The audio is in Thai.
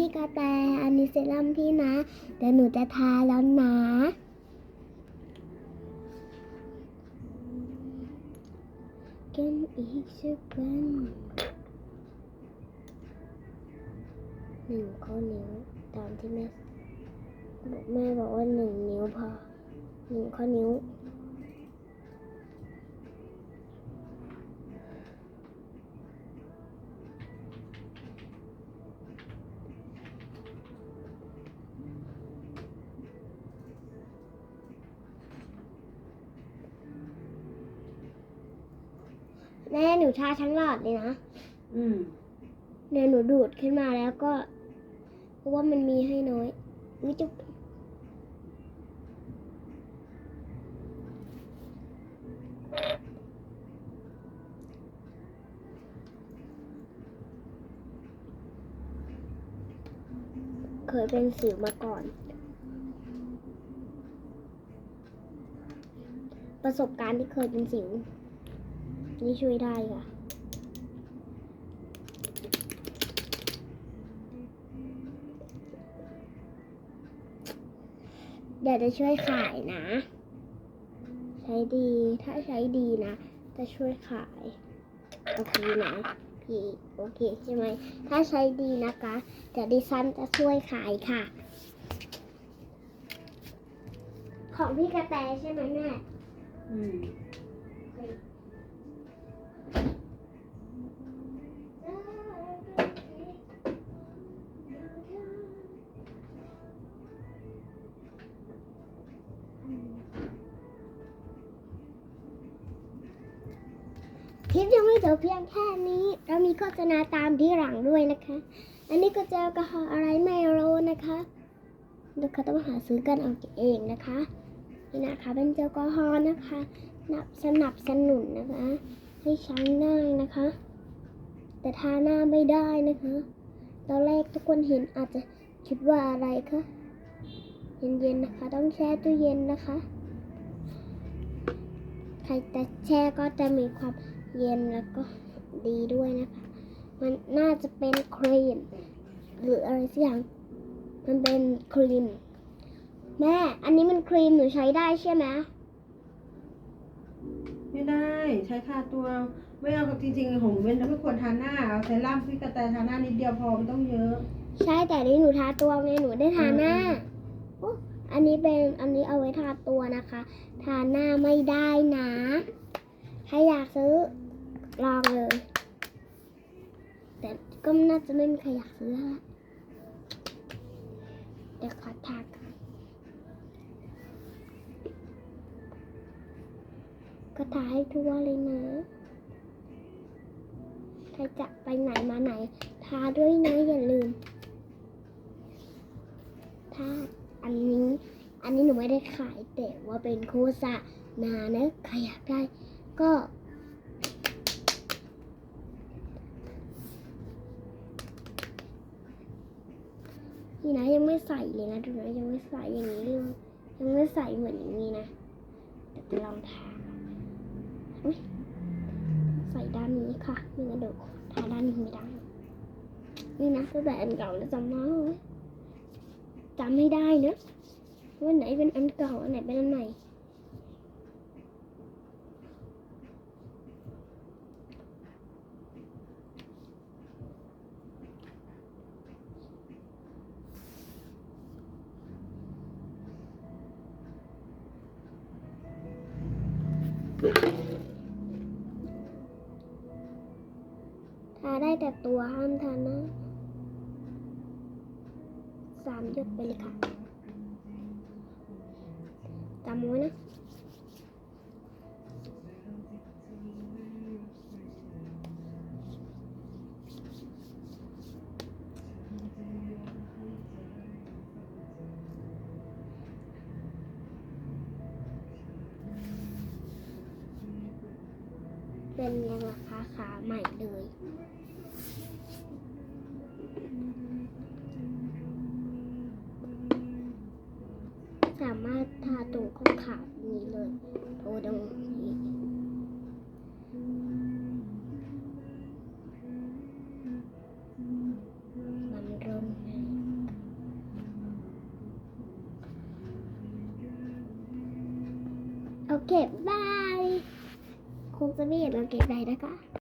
พี่กระแต อันนี้เซรั่มพี่นะ เดี๋ยวหนูจะทาแล้วนะกันอีกสักวันหนึ่งข้อนิ้วตามที่แม่แม่บอกว่าหนึ่งนิ้วพอหนึ่งข้อนิ้ว แม่หนูทาทั้งหลอดเลยนะอืมเนี่ยหนูดูดขึ้นมาแล้วก็ เพราะว่ามันมีให้น้อยวิจุบเคยเป็นสิวมาก่อน ประสบการณ์ที่เคยเป็นสิว นี่ช่วยได้ค่ะเดี๋ยวจะช่วยขายนะ ใช้ดีถ้าใช้ดีนะ จะช่วยขายโอเคนะพี่โอเคใช่ไหมถ้าใช้ดีนะคะเดี๋ยวดิฉันจะช่วยขายค่ะ ของพี่กระแตใช่ไหมแม่อืม ปยังไม่จบเพียงแค่นี้ เรามีโฆษณาตามที่หลังด้วยนะคะ อันนี้ก็เจลแอลกอฮอล์อะไรไม่รู้นะคะเดี๋ยวเขาต้องหาซื้อกันเอาเองนะคะนี่นะคะเป็นเจลแอลกอฮอล์นะคะนับสนับสนุนนะคะ ให้ใช้ได้นะคะ แต่ทาหน้าไม่ได้นะคะ ตอนแรกทุกคนเห็นอาจจะคิดว่าอะไรคะเย็นๆนะคะ ต้องแช่ตู้เย็นนะคะ ใครจะแช่ก็จะมีความ เย็นแล้วก็ดีด้วยนะคะ มันน่าจะเป็นครีม หรืออะไรสักอย่าง มันเป็นครีม แม่ อันนี้มันครีมหนูใช้ได้ใช่ไหมไม่ได้ใช้ทาตัว ไม่เอาจริงๆของเว้นไม่ควรทาหน้าเอาเซรั่มพี่กระแตทาหน้านิดเดียวพอไม่ต้องเยอะ ใช่แต่นี่หนูทาตัวไงหนูได้ทาหน้าโอ้อันนี้เป็นอันนี้เอาไว้ทาตัวนะคะ ทาหน้าไม่ได้นะ ใครอยากซื้อลองเลย แต่ก็น่าจะไม่มีใครอยากซื้อแล้วล่ะเดี๋ยวขอทาก่อนก็ทาให้ทั่วเลยนะ ใครจะไปไหนมาไหน ทาด้วยนะอย่าลืม ถ้าอันนี้ อันนี้หนูไม่ได้ขายแต่ว่าเป็นโฆษณานะ ใครอยากได้ ก็ นี่นะยังไม่ใส่เลยนะดูนะยังไม่ใส่อย่างนี้ยังไม่ใส่เหมือนอย่างนี้นะเดี๋ยวจะลองทาใส่ด้านนี้ค่ะไม่งั้เดี๋ยวทาด้านนี้ไม่ได้นี่นะตั้งแต่อันเก่าแล้วจำมาเลยจำไม่ได้นะว่าไหนเป็นอันเก่าอันไหนเป็นอันใหม่ ทาได้แต่ตัวห้ามทานะสามหยดไปเลยค่ะจำไว้นะ เป็นราคาขาใหม่เลย สามารถทาตรงข้อขานี้เลยโทรตรงนี้โอเคบาย คงจะไม่เห็นเราเก็บใดนะคะ